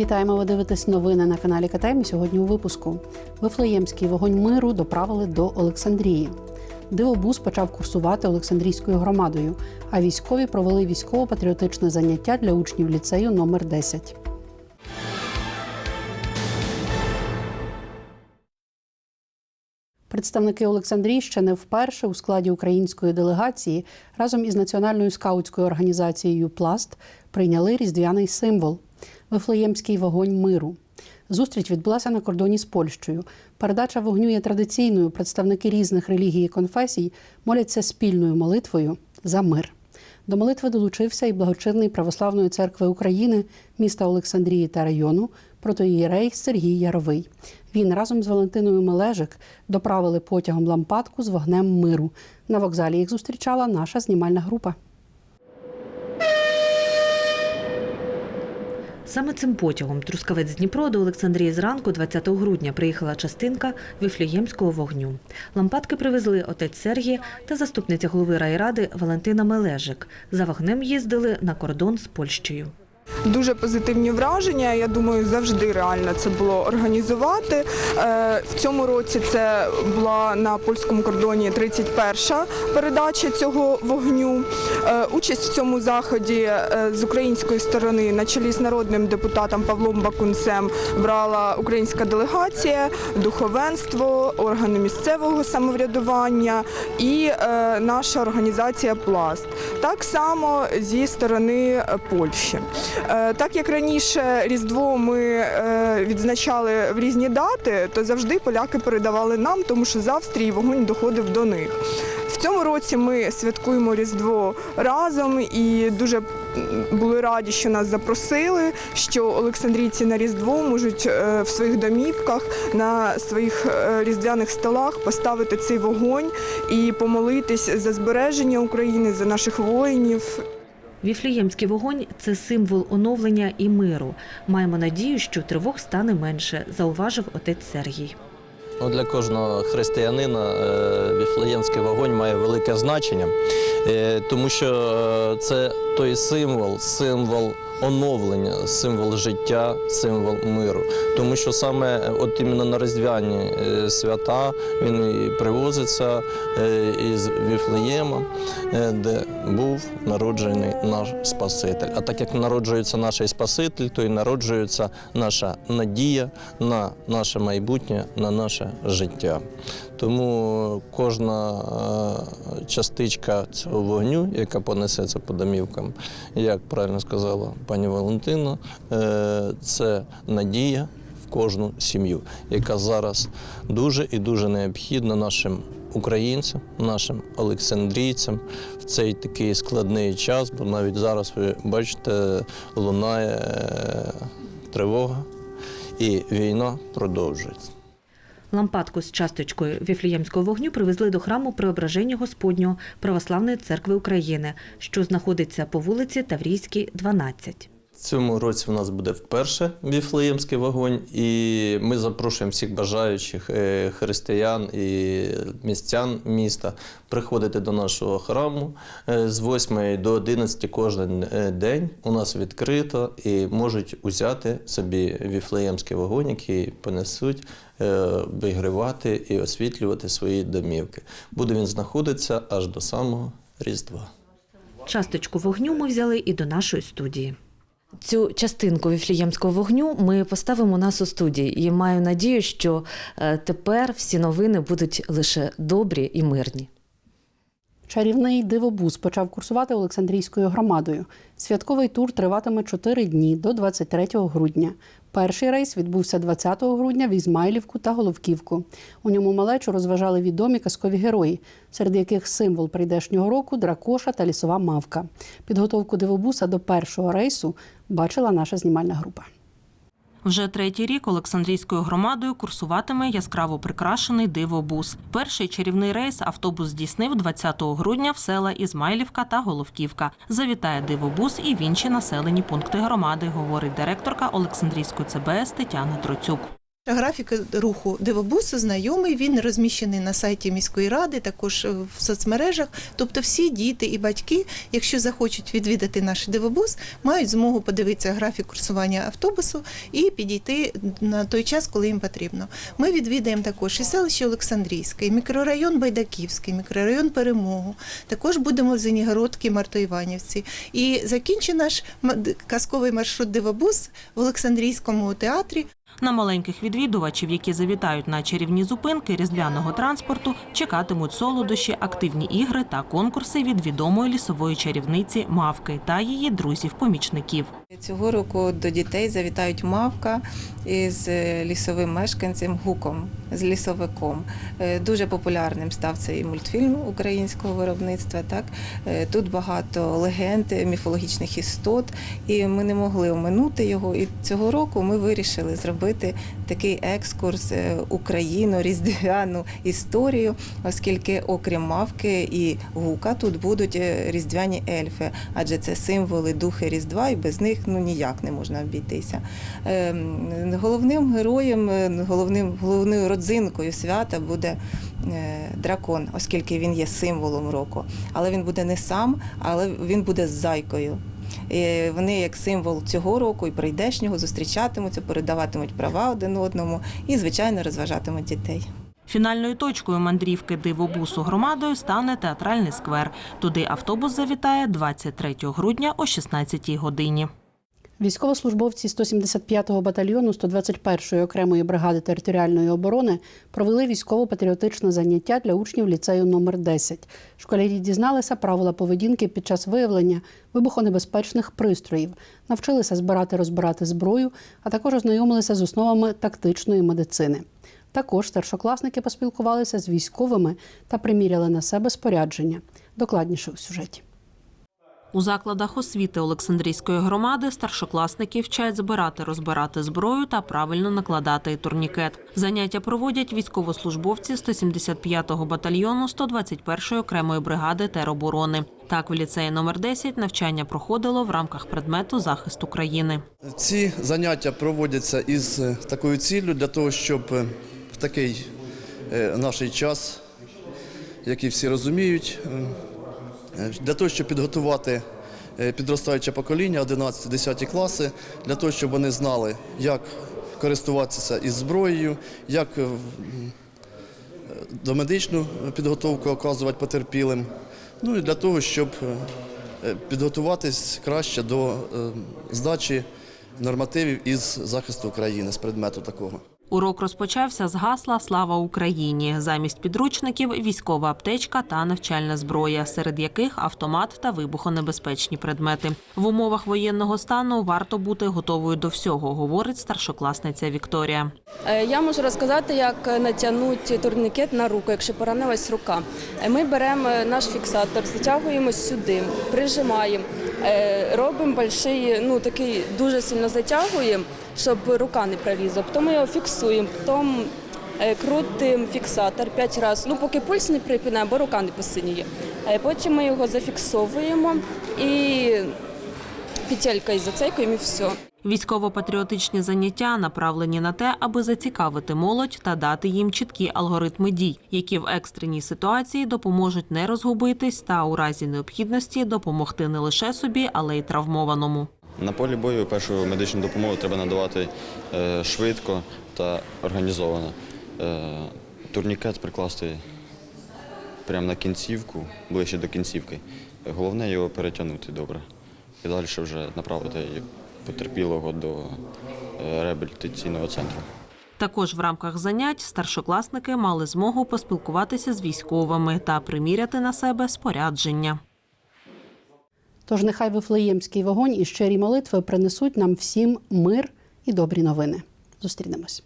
Вітаємо! Ви дивитесь новини на каналі КТМ. Сьогодні у випуску Вифлеємський вогонь миру доправили до Олександрії. Дивобуз почав курсувати Олександрійською громадою, а військові провели військово-патріотичне заняття для учнів ліцею номер 10. Представники Олександрійщини вперше у складі української делегації разом із національною скаутською організацією Пласт прийняли різдвяний символ Вифлеємський вогонь миру. Зустріч відбулася на кордоні з Польщею. Передача вогню є традиційною. Представники різних релігій і конфесій моляться спільною молитвою за мир. До молитви долучився і благочинний Православної церкви України міста Олександрії та району протоїєрей Сергій Яровий. Він разом з Валентиною Мележик доправили потягом лампадку з вогнем миру. На вокзалі їх зустрічала наша знімальна група. Саме цим потягом Трускавець Дніпро до Олександрії зранку 20 грудня приїхала частинка віфліємського вогню. Лампадки привезли отець Сергій та заступниця голови райради Валентина Мележик. За вогнем їздили на кордон з Польщею. Дуже позитивні враження. Я думаю, завжди реально це було організувати. Е, В цьому році це була на польському кордоні 31-ша передача цього вогню. Е, Участь в цьому заході е, з української сторони на чолі з народним депутатом Павлом Бакунцем брала українська делегація, духовенство, органи місцевого самоврядування і наша організація Пласт. Так само зі сторони Польщі. Е, Так як раніше Різдво ми е, відзначали в різні дати, то завжди поляки передавали нам, тому що з Австрії вогонь доходив до них. В цьому році ми святкуємо Різдво разом і дуже були раді, що нас запросили, що Олександрійці на Різдво можуть е, в своїх домівках на своїх різдвяних столах поставити цей вогонь і помолитись за збереження України, за наших воїнів. Віфлеємський вогонь це символ оновлення і миру. Маємо надію, що тривог стане менше, зауважив отець Сергій. Ну, для кожного християнина е, віфлеємський вогонь має велике значення, е, тому що е, це той символ, символ оновлення, символ життя, символ миру. Тому що саме е, от іменно на різдвяні е, свята він привозиться е, із Віфлеєма, де був народжений наш Спаситель. А так як народжується наш Спаситель, то і народжується наша надія на наше майбутнє, на наше життя. Тому кожна частичка цього вогню, яка понесеться по домівкам, як правильно сказала пані Валентина, е, це надія в кожну сім'ю, яка зараз дуже і дуже необхідна нашим українцям, нашим олександрійцям в цей такий складний час, бо навіть зараз ви бачите, лунає е, тривога, і війна продовжується. Лампадку з часточкою віфліємського вогню привезли до храму Преображення Господнього Православної церкви України, що знаходиться по вулиці Таврійській, 12. Цьому році у нас буде вперше віфлеємський вогонь, і ми запрошуємо всіх бажаючих е, християн і містян міста приходити до нашого храму е, з 8 до 11 кожен е, день. У нас відкрито і можуть узяти собі віфлеємський вогонь, який понесуть, вигрівати і освітлювати свої домівки. Буде він знаходитися аж до самого Різдва. Часточку вогню ми взяли і до нашої студії. Цю частинку віфліємського вогню ми поставимо у нас у студії і маю надію, що е, тепер всі новини будуть лише добрі і мирні. Чарівний дивобус почав курсувати Олександрійською громадою. Святковий тур триватиме 4 дні до 23 грудня. Перший рейс відбувся 20 грудня в Ізмайлівку та Головківку. У ньому малечу розважали відомі казкові герої, серед яких символ прийдешнього року дракоша та лісова мавка. Підготовку дивобуса до першого рейсу бачила наша знімальна група. Вже третій рік Олександрійською громадою курсуватиме яскраво прикрашений дивобус. Перший чарівний рейс автобус здійснив 20 грудня в села Ізмайлівка та Головківка. Завітає дивобус і в інші населені пункти громади, говорить директорка Олександрійської ЦБС Тетяна Троцюк. Графік руху дивобусу знайомий. Він розміщений на сайті міської ради, також в соцмережах. Тобто, всі діти і батьки, якщо захочуть відвідати наш дивобус, мають змогу подивитися графік курсування автобусу і підійти на той час, коли їм потрібно. Ми відвідаємо також і селище Олександрійське, і мікрорайон Байдаківський, мікрорайон Перемогу. Також будемо в Зенігородці, Мартоїванівці. І закінчить наш казковий маршрут дивобус в Олександрійському театрі. На маленьких відвідувачів, які завітають на чарівні зупинки різдвяного транспорту, чекатимуть солодощі, активні ігри та конкурси від відомої лісової чарівниці Мавки та її друзів-помічників. Цього року до дітей завітають мавка із е, лісовим мешканцем Гуком, з лісовиком. Е, Дуже популярним став цей мультфільм українського виробництва. Так Е, тут багато легенд, міфологічних істот, і ми не могли оминути його. І цього року ми вирішили зробити такий екскурс Україну, різдвяну історію, оскільки окрім мавки і гука тут будуть різдвяні ельфи, адже це символи духи Різдва, і без них ну ніяк не можна обійтися. Ем, Головним героєм, е, головним головною родзинкою свята буде е, дракон, оскільки він є символом року. Але він буде не сам, але він буде зайкою. І Вони як символ цього року і прийдешнього зустрічатимуться, передаватимуть права один одному і, звичайно, розважатимуть дітей. Фінальною точкою мандрівки дивобусу громадою стане театральний сквер. Туди автобус завітає 23 грудня о 16 годині. Військовослужбовці 175-го батальйону 121-ї окремої бригади територіальної оборони провели військово-патріотичне заняття для учнів ліцею номер 10. Школярі дізналися правила поведінки під час виявлення вибухонебезпечних пристроїв, навчилися збирати розбирати зброю, а також ознайомилися з основами тактичної медицини. Також старшокласники поспілкувалися з військовими та приміряли на себе спорядження. Докладніше у сюжеті. У закладах освіти Олександрійської громади старшокласники вчать збирати, розбирати зброю та правильно накладати турнікет. Заняття проводять військовослужбовці 175-го батальйону 121-ї окремої бригади тероборони. Так, в ліцеї номер 10 навчання проходило в рамках предмету захист України. Ці заняття проводяться із е, такою ціллю для того, щоб е, в такий е, наш час, який всі розуміють, для того, щоб підготувати е, підростаюче покоління, 11-10 класи, для того, щоб вони знали, як користуватися із зброєю, як е, е, домедичну підготовку оказувати потерпілим, ну і для того, щоб е, е, підготуватись краще до е, здачі нормативів із захисту України з предмету такого. Урок розпочався з гасла Слава Україні. Замість підручників військова аптечка та навчальна зброя, серед яких автомат та вибухонебезпечні предмети. В умовах воєнного стану варто бути готовою до всього, говорить старшокласниця Вікторія. Е, Я можу розказати, як натягнути турнікет на руку, якщо поранилась рука. Е, Ми беремо наш фіксатор, затягуємо сюди, прижимаємо, е, робимо больший, ну такий дуже сильно затягуємо, щоб рука не прорізала. Потім його фіксуємо, потім е, крутимо фіксатор 5 разів, ну поки пульс не припинає, бо рука не посиніє. Е, Потім ми його зафіксовуємо і петелькою зацейкуємо і все. Військово-патріотичні заняття направлені на те, аби зацікавити молодь та дати їм чіткі алгоритми дій, які в екстреній ситуації допоможуть не розгубитись та у разі необхідності допомогти не лише собі, але й травмованому. На полі бою першу медичну допомогу треба надавати е, швидко та організовано. Е, Турнікет прикласти прямо на кінцівку, ближче до кінцівки. Головне його перетягнути добре. І далі вже направити потерпілого до е, реабілітаційного центру. Також в рамках занять старшокласники мали змогу поспілкуватися з військовими та приміряти на себе спорядження. Тож нехай вифлеємський вогонь і щирі молитви принесуть нам всім мир і добрі новини. Зустрінемось.